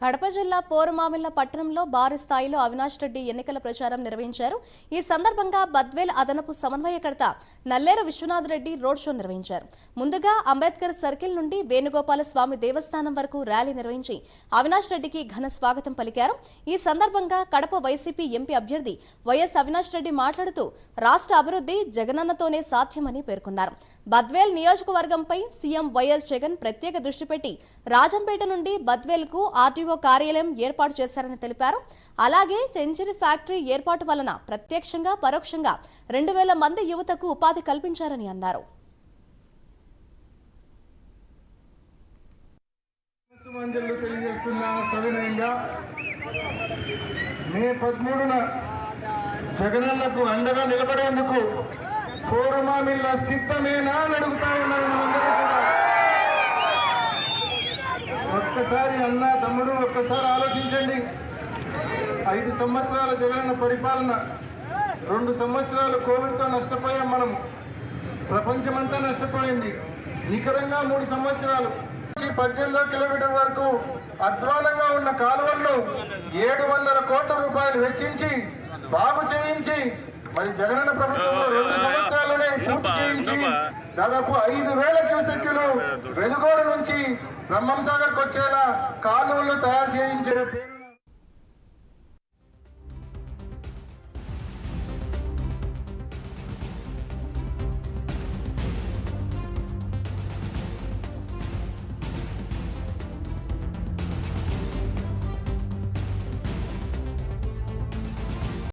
కడప జిల్లా పోరుమామిళ్ళ పట్టణంలో భారీ స్థాయిలో అవినాష్ రెడ్డి ఎన్నికల ప్రచారం నిర్వహించారు. ఈ సందర్భంగా బద్వేల్ అదనపు సమన్వయకర్త నల్లేరు విశ్వనాథ్ రెడ్డి రోడ్ షో నిర్వహించారు. ముందుగా అంబేద్కర్ సర్కిల్ నుండి వేణుగోపాల స్వామి దేవస్థానం వరకు ర్యాలీ నిర్వహించి అవినాష్ రెడ్డికి ఘన స్వాగతం పలికారు. ఈ సందర్భంగా కడప వైసీపీ ఎంపీ అభ్యర్థి వైఎస్ అవినాష్ రెడ్డి మాట్లాడుతూ రాష్ట్ర అభివృద్ధి జగనన్నతోనే సాధ్యమని పేర్కొన్నారు. బద్వేల్ నియోజకవర్గంపై సీఎం వైఎస్ జగన్ ప్రత్యేక దృష్టి పెట్టి రాజంపేట నుండి బద్వేల్కు ఆర్టీఓ కార్యాలయం ఏర్పాటు చేశారని తెలిపారు. అలాగే సెంచరీ ఫ్యాక్టరీ ఏర్పాటు వలన ప్రత్యక్షంగా పరోక్షంగా రెండు వేల మంది యువతకు ఉపాధి కల్పించారని అన్నారు. తెలియజేస్తున్న సవినయంగా మే పదమూడున జగనన్నకు అండగా నిలబడేందుకు పూర్వమామిల్ల సిద్ధమేనా అని అడుగుతా ఉన్నారు ఒక్కసారి అన్నా ఒక్కసారి ఆలోచించండి. ఐదు సంవత్సరాల జగనన్న పరిపాలన రెండు సంవత్సరాలు కోవిడ్తో నష్టపోయాం మనం. ప్రపంచమంతా నష్టపోయింది. నికరంగా మూడు సంవత్సరాలు. నుంచి పద్దెనిమిదో కిలోమీటర్ వరకు అధ్వానంగా ఉన్న కాలువలను ఏడు వందల కోట్ల రూపాయలు వెచ్చించి బాగు చేయించి మరి జగనన్న ప్రభుత్వంలో రెండు సంవత్సరాలనే పూర్తి చేయించి దాదాపు ఐదు వేల క్యూసెక్యులు వెలుగోడు నుంచి బ్రహ్మం సాగర్కి వచ్చేలా కాలువలను తయారు చేయించిన పేరు